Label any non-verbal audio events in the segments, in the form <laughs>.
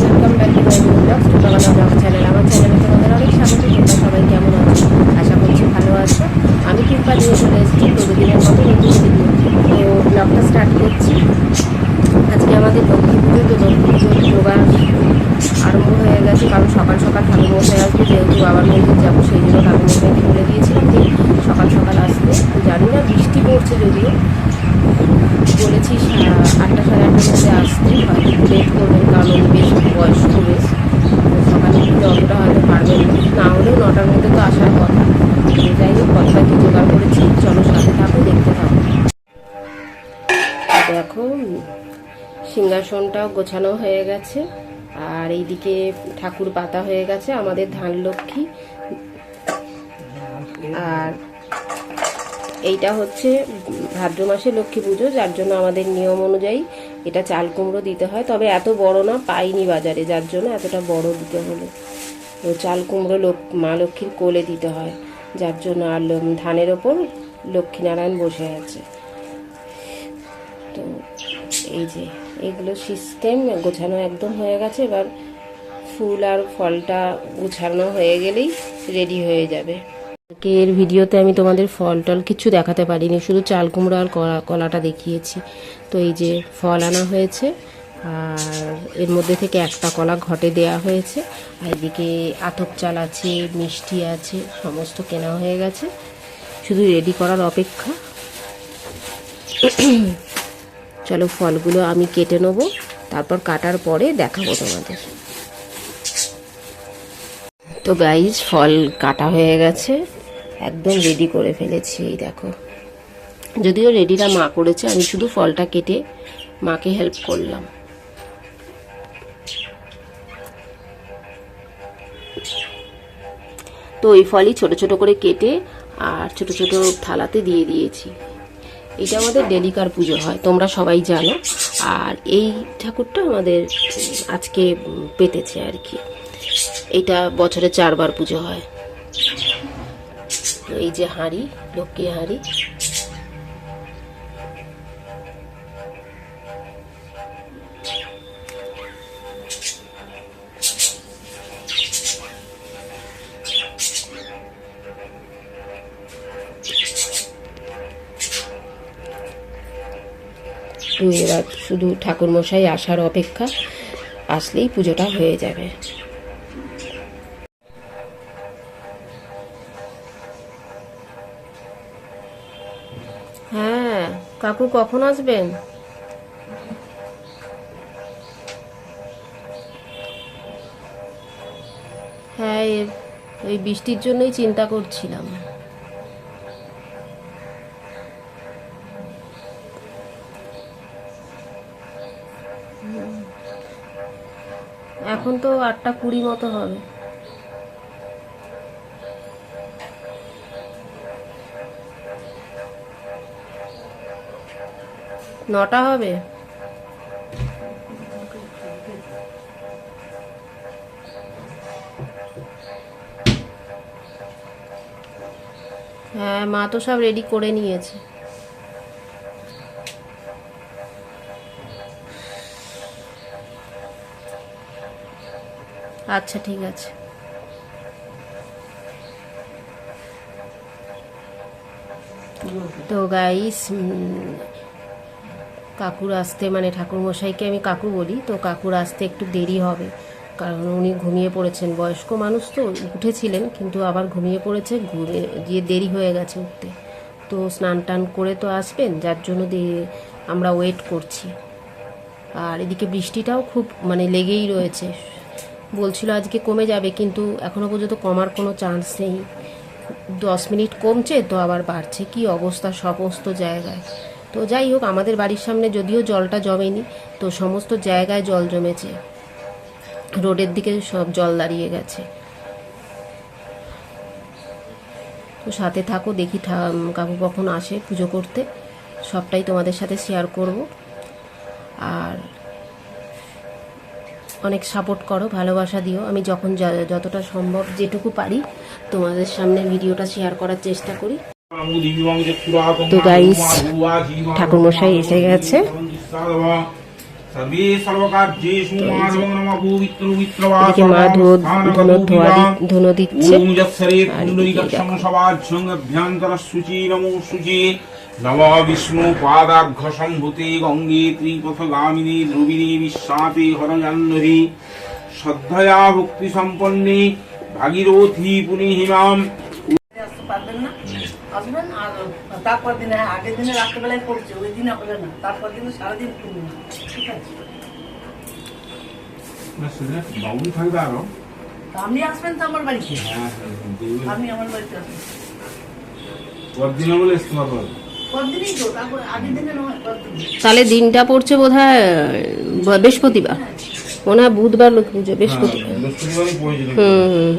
嗯。দেখো সিংহাসনটাও গোছানো হয়ে গেছে। আর এইদিকে ঠাকুর পাতা হয়ে গেছে, আমাদের ধান লক্ষ্মী আর এইটা হচ্ছে ভাদ্র মাসে লক্ষ্মী পুজো, যার জন্য আমাদের নিয়ম অনুযায়ী এটা চাল কুমড়ো দিতে হয়। তবে এত বড় না, পাইনি বাজারে, যার জন্য এতটা বড় দিতে হলো। তো চাল কুমড়ো লোক, মা লক্ষ্মীর কোলে দিতে হয়, যার জন্য আর ধানের ওপর লক্ষ্মীনারায়ণ বসে আছে। তো এই যে এগুলো সিস্টেম গোছানো একদম হয়ে গেছে। এবার ফুল আর ফলটা গুছানো হয়ে গেলেই রেডি হয়ে যাবে। এর ভিডিওতে আমি তোমাদের ফল টল কিছু দেখাতে পারিনি, শুধু চাল কুমড়ো আর কলা, কলাটা দেখিয়েছি। তো এই যে ফল আনা হয়েছে, আর এর মধ্যে থেকে একটা কলা ঘটে দেয়া হয়েছে। আর এদিকে আতপ চাল আছে, মিষ্টি আছে, সমস্ত কেনা হয়ে গেছে। শুধু রেডি করার অপেক্ষা। চলো ফলগুলো আমি কেটে নেব, তারপর কাটার পরে দেখাবো তোমাদের। তো গাইজ ফল কাটা হয়ে গেছে, একদম রেডি করে ফেলেছি, এই দেখো। যদিও রেডিটা মা করেছে, আমি শুধু ফলটা কেটে মাকে হেল্প করলাম। তো ওই ফলই ছোট ছোট করে কেটে আর ছোট ছোট থালাতে দিয়ে দিয়েছি। এটা আমাদের ডেলিকার পুজো হয়, তোমরা সবাই জানো। আর এই ঠাকুরটা আমাদের আজকে পেতেছে আর কি। এটা বছরে চারবার পুজো হয়। এই যে হাঁড়ি লক্ষ্মী হাঁড়ি। তো এরা শুধু ঠাকুরমশাই আসার অপেক্ষা, আসলেই পুজোটা হয়ে যাবে। হ্যাঁ কাকু কখন আসবেন? হ্যাঁ ওই বৃষ্টির জন্যই চিন্তা করছিলাম। এখন তো আটটা কুড়ি মতো হবে। নটা হবে? হ্যাঁ মা তো সব রেডি করে নিয়েছে। আচ্ছা ঠিক আছে। তো গাইস কাকুর আসতে মানে ঠাকুরমশাইকে আমি কাকু বলি, তো কাকুর আসতে একটু দেরি হবে। কারণ উনি ঘুমিয়ে পড়েছেন। বয়স্ক মানুষ তো, উঠেছিলেন, কিন্তু আবার ঘুমিয়ে পড়েছে, ঘুরে গিয়ে দেরি হয়ে গেছে উঠতে। তো স্নান টান করে তো আসবেন, যার জন্য দে- আমরা ওয়েট করছি। আর এদিকে বৃষ্টিটাও খুব মানে লেগেই রয়েছে। বলছিল আজকে কমে যাবে, কিন্তু এখনও পর্যন্ত কমার কোনো চান্স নেই। দশ মিনিট কমছে তো আবার বাড়ছে। কি অবস্থা সমস্ত জায়গায়। তো যাই হোক, আমাদের বাড়ির সামনে যদিও জলটা জমেনি, তো সমস্ত জায়গায় জল জমেছে। রোডের দিকে সব জল দাঁড়িয়ে গেছে। তো সাথে থাকো, দেখি কাকু কখন আসে পুজো করতে। সবটাই তোমাদের সাথে শেয়ার করব। আর অনেক সাপোর্ট করো ভালোবাসা দিও। আমি যখন যতটা সম্ভব যেটুকু পারি তোমাদের সামনে ভিডিওটা শেয়ার করার চেষ্টা করি। তো গাইস ঠাকুরমশাই এসে গেছে। মা ধুনো ধোয়া ধুনো দিচ্ছে। আর নম বিষ্ণু পাদাঘ সম্ভূতে গঙ্গে ত্রিপথ গামিনী দ্রবিণী বিশ্বাপে হরজাহ্নবী শ্রদ্ধয়া ভক্তি সম্পন্নে ভাগীরথী পুনিহিমাম আসবেন আর তারপর দিনে আগের দিনে রাত্রেবেলায় পড়ছে ওই না। তারপর সারাদিন পড়বে ঠিক আছে? বাবু থাকবে আরও। আপনি আসবেন তো আমার বাড়িতে? হ্যাঁ, হ্যাঁ, আমার বাড়িতে পরদিন বলে ইস্তমা পাবেন তাহলে দিনটা পড়ছে বোধ হয় বৃহস্পতিবার। মনে হয় বুধবার লক্ষ্মী পুজো বৃহস্পতিবার হুম হুম।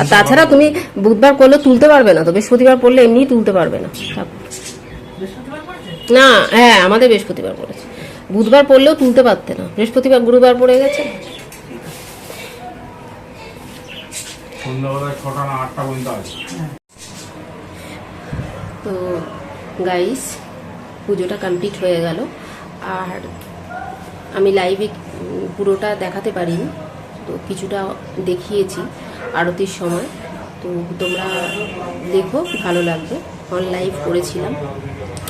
আর তাছাড়া তুমি বুধবার করলে তুলতে পারবে না তো বৃহস্পতিবার পড়লে এমনিই তুলতে পারবে না। না হ্যাঁ আমাদের বৃহস্পতিবার পড়েছে। বুধবার পড়লেও তুলতে পারতে না। বৃহস্পতিবার গুরুবার পড়ে গেছে। সন্ধ্যাবেলায় ছটা না আটটা পর্যন্ত আছে। তো গাইস পুজোটা কমপ্লিট হয়ে গেল। আর আমি লাইভে পুরোটা দেখাতে পারিনি, তো কিছুটা দেখিয়েছি আরতির সময়। তো তোমরা দেখো, ভালো লাগবে। অন লাইভ করেছিলাম।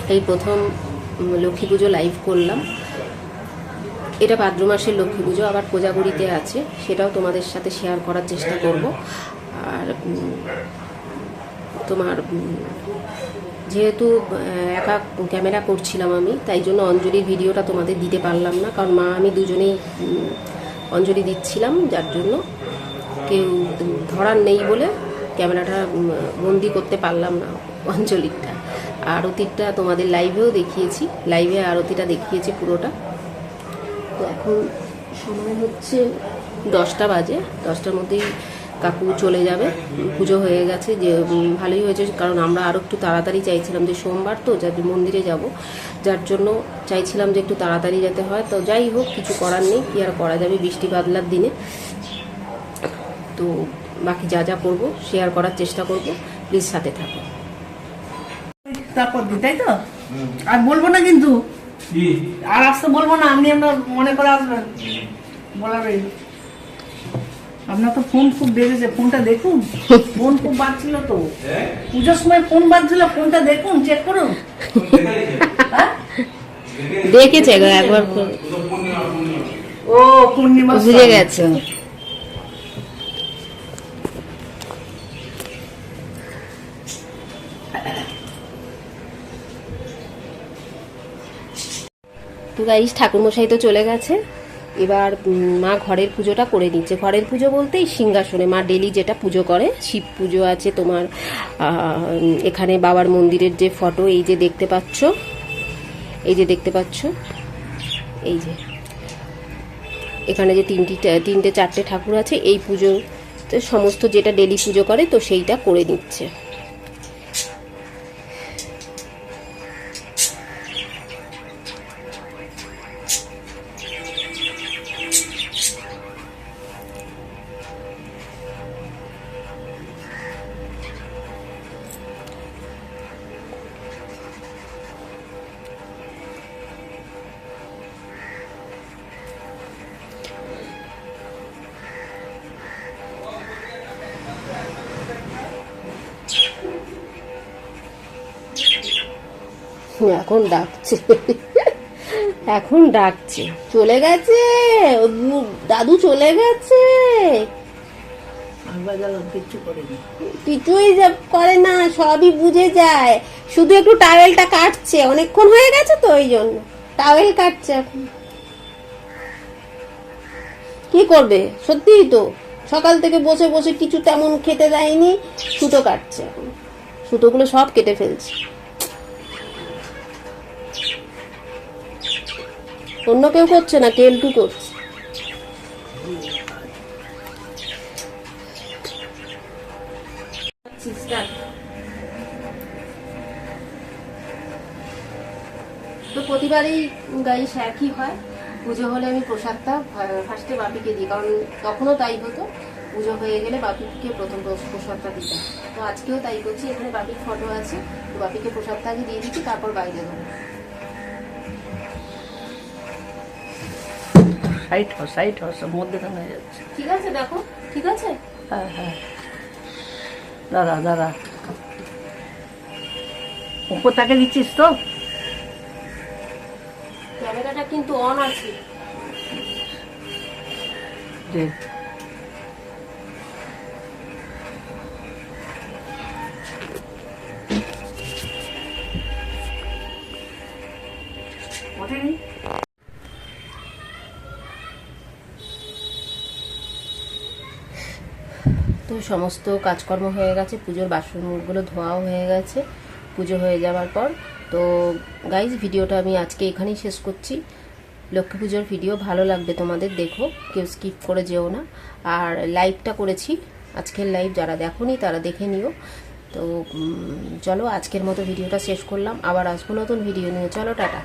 এই প্রথম লক্ষ্মী পুজো লাইভ করলাম। এটা ভাদ্র মাসের লক্ষ্মী পুজো, আবার কোজাগরিতে আছে। সেটাও তোমাদের সাথে শেয়ার করার চেষ্টা করব। আর তোমার যেহেতু একা ক্যামেরা করছিলাম আমি, তাই জন্য অঞ্জলির ভিডিওটা তোমাদের দিতে পারলাম না, কারণ মা, আমি দুজনেই অঞ্জলি দিচ্ছিলাম, যার জন্য কেউ ধরার নেই বলে ক্যামেরাটা বন্দি করতে পারলাম না অঞ্জলিরটা। আরতিটা তোমাদের লাইভেও দেখিয়েছি, লাইভে আরতিটা দেখিয়েছি পুরোটা। তো এখন সময় হচ্ছে দশটা বাজে, দশটার মধ্যেই কাকু চলে যাবে। পুজো হয়ে গেছে যে ভালোই হয়েছে। কারণ আমরা আরও একটু তাড়াতাড়ি চাইছিলাম যে সোমবার তো যাতে মন্দিরে যাব। যার জন্য চাইছিলাম যে একটু তাড়াতাড়ি যেতে হয়। তো যাই হোক কিছু করার নেই। কি আর করা যাবে? বৃষ্টি বাদলার দিনে। তো বাকি যা যা করব শেয়ার করার চেষ্টা করব। প্লিজ সাথে থাকো। তারপর তাই তো? আর বলব না কিন্তু? আর আসতে বলব না আপনি আপনার মনে করে আসবেন। বলার এই। আপনার তো ফোন খুব বেড়েছে ফোনটা দেখুন। ফোন খুব বাজছিল তো। পুজোর সময় ফোন বাজছিল ফোনটা দেখুন চেক করুন। হ্যাঁ? দেখেছে গো একবার ও পূর্ণিমা বুঝে গেছে। তো গাইস ঠাকুরমশাই তো চলে গেছে। এবার মা ঘরের পুজোটা করে নিচ্ছে। ঘরের পুজো বলতেই সিংহাসনে। মা ডেলি যেটা পুজো করে, শিব পুজো আছে তোমার এখানে বাবার মন্দিরের যে ফটো, এই যে দেখতে পাচ্ছ, এই যে দেখতে পাচ্ছ, এই যে। এখানে যে তিনটি, তিনটে, চারটে ঠাকুর আছে, এই পুজো সমস্ত যেটা ডেলি পুজো করে, তো সেইটা করে নিচ্ছে। এখন ডাকছে। <laughs> এখন ডাকছে। চলে গেছে? দাদু চলে গেছে? কিছুই করে না সবই বুঝে যায়। শুধু একটু টাওয়েলটা কাটছে। অনেকক্ষণ হয়ে গেছে তো ওই জন্য। টাওয়েল কাটছে এখন। কি করবে? সত্যিই তো। সকাল থেকে বসে বসে কিছু তেমন খেতে দেয়নি। সুতো কাটছে এখন। সুতোগুলো সব কেটে ফেলছে। অন্য কেউ করছে না কেলটু করছে? তো প্রতিবারই গাইস একই হয়। পুজো হলে আমি প্রসাদটা ফার্স্টে বাপিকে দিই, কারণ তখনও তাই হতো। পুজো হয়ে গেলে বাপিকে প্রথম প্রস- প্রসাদটা দিতাম। তো আজকেও তাই করছি, এখানে বাপির ফটো আছে। তো বাপিকে প্রসাদটা আগে দিয়ে দিচ্ছি, তারপর বাইরে দেবো সাইড হ সাইড হ সব মধ্যেখানে যাচ্ছে। ঠিক আছে দেখো। ঠিক আছে? হ্যাঁ হ্যাঁ। দাঁড়া দাঁড়া। উপর তাকে দিচ্ছিস তো? ক্যামেরাটা কিন্তু অন আছে। সমস্ত কাজকর্ম হয়ে গেছে, পুজোর বাসনগুলো ধোয়াও হয়ে গেছে, পুজো হয়ে যাওয়ার পর। তো গাইজ ভিডিওটা আমি আজকে এখানেই শেষ করছি। লক্ষ্মী পুজোর ভিডিও ভালো লাগবে তোমাদের, দেখো, কেউ স্কিপ করে যেও না। আর লাইভটা করেছি, আজকের লাইভ যারা দেখোনি তারা দেখে নিও। তো চলো, আজকের মতো ভিডিওটা শেষ করলাম। আবার আসব নতুন ভিডিও নিয়ে। চলো, টাটা।